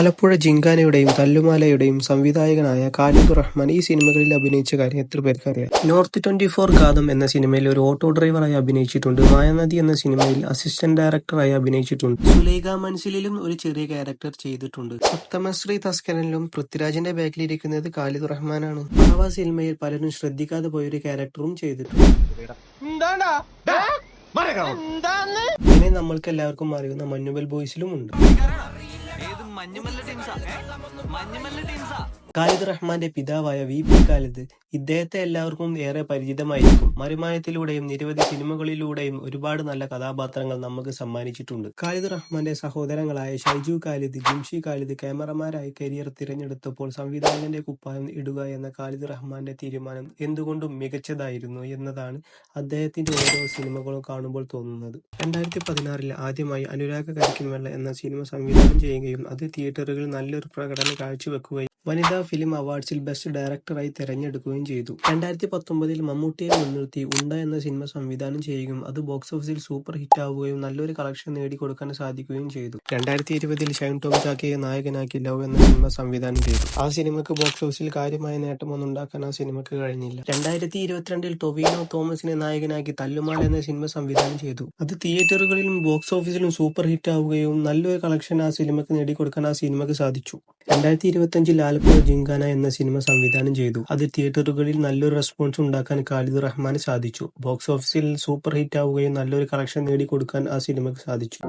ആലപ്പുഴ ജിങ്കാനയുടെയും തല്ലുമാലയുടെയും സംവിധായകനായ കാലിബ് റഹ്മാൻ ഈ സിനിമകളിൽ അഭിനയിച്ച കാര്യം എത്ര പേർക്കറിയാം നോർത്ത് ട്വന്റി ഫോർ ഗാദം എന്ന സിനിമയിൽ ഒരു ഓട്ടോ ഡ്രൈവറായി അഭിനയിച്ചിട്ടുണ്ട്. മായാനദി എന്ന സിനിമയിൽ അസിസ്റ്റന്റ് ഡയറക്ടറായി അഭിനയിച്ചിട്ടുണ്ട്. സുലേഖ മൻസിലും ഒരു ചെറിയ ക്യാരക്ടർ ചെയ്തിട്ടുണ്ട്. സപ്തമശ്രീ തസ്കരനിലും പൃഥ്വിരാജിന്റെ ബാക്കിലിരിക്കുന്നത് കാലിദ് റഹ്മാനാണ്. പാവ സിനിമയിൽ പലരും ശ്രദ്ധിക്കാതെ പോയൊരു ക്യാരക്ടറും ചെയ്തിട്ടുണ്ട്. പിന്നെ നമ്മൾക്ക് എല്ലാവർക്കും അറിയുന്ന മഞ്ഞുബൽ ബോയ്സിലും ഉണ്ട്. മഞ്ഞുമല്ല ടീംസാ. മഞ്ഞുമല്ല ടീംസാ. ഖാലിദ് റഹ്മാന്റെ പിതാവായ വി പി ഖാലിദ് ഇദ്ദേഹത്തെ എല്ലാവർക്കും ഏറെ പരിചിതമായിരിക്കും. മരുമായത്തിലൂടെയും നിരവധി സിനിമകളിലൂടെയും ഒരുപാട് നല്ല കഥാപാത്രങ്ങൾ നമുക്ക് സമ്മാനിച്ചിട്ടുണ്ട്. ഖാലിദ് റഹ്മാന്റെ സഹോദരങ്ങളായ ഷൈജു ഖാലിദ് ജിംഷി ഖാലിദ് ക്യാമറമാരായി കരിയർ തിരഞ്ഞെടുത്തപ്പോൾ സംവിധായകന്റെ കുപ്പായം ഇടുക എന്ന ഖാലിദ് റഹ്മാന്റെ തീരുമാനം എന്തുകൊണ്ടും മികച്ചതായിരുന്നു എന്നതാണ് അദ്ദേഹത്തിന്റെ ഓരോ സിനിമകളും കാണുമ്പോൾ തോന്നുന്നത്. രണ്ടായിരത്തി പതിനാറിൽ ആദ്യമായി അനുരാഗ കരിക്കിൻവെള്ള എന്ന സിനിമ സംവിധാനം ചെയ്യുകയും അത് തിയേറ്ററുകളിൽ നല്ലൊരു പ്രകടനം കാഴ്ചവെക്കുകയും വനിതാ ഫിലിം അവാർഡ്സിൽ ബെസ്റ്റ് ഡയറക്ടറായി തെരഞ്ഞെടുക്കുകയും ചെയ്തു. രണ്ടായിരത്തി പത്തൊമ്പതിൽ മമ്മൂട്ടിയെ മുൻനിർത്തി ഉണ്ട എന്ന സിനിമ സംവിധാനം ചെയ്യുകയും അത് ബോക്സ് ഓഫീസിൽ സൂപ്പർ ഹിറ്റ് ആവുകയും നല്ലൊരു കളക്ഷൻ നേടിക്കൊടുക്കാൻ സാധിക്കുകയും ചെയ്തു. രണ്ടായിരത്തി ഇരുപതിൽ ഷൈൻ ടോം ചാക്കിയെ നായകനാക്കി ലവ് എന്ന സിനിമ സംവിധാനം ചെയ്തു. ആ സിനിമക്ക് ബോക്സ് ഓഫീസിൽ കാര്യമായ നേട്ടമൊന്നും ഉണ്ടാക്കാൻ ആ സിനിമക്ക് കഴിഞ്ഞില്ല. രണ്ടായിരത്തി ഇരുപത്തിരണ്ടിൽ ടൊവിനോ തോമസിനെ നായകനാക്കി തല്ലുമാല എന്ന സിനിമ സംവിധാനം ചെയ്തു. അത് തിയേറ്ററുകളിലും ബോക്സ് ഓഫീസിലും സൂപ്പർ ഹിറ്റ് ആവുകയും നല്ലൊരു കളക്ഷൻ ആ സിനിമക്ക് നേടിക്കൊടുക്കാൻ ആ സിനിമക്ക് സാധിച്ചു. രണ്ടായിരത്തി ഇരുപത്തിയഞ്ചിൽ ആലപ്പുഴ ജിങ്കാന എന്ന സിനിമ സംവിധാനം ചെയ്തു. അത് തിയേറ്ററുകളിൽ നല്ലൊരു റെസ്പോൺസ് ഉണ്ടാക്കാൻ ഖാലിദ് റഹ്മാന് സാധിച്ചു. ബോക്സ് ഓഫീസിൽ സൂപ്പർ ഹിറ്റ് ആവുകയും നല്ലൊരു കളക്ഷൻ നേടിക്കൊടുക്കാൻ ആ സിനിമക്ക് സാധിച്ചു.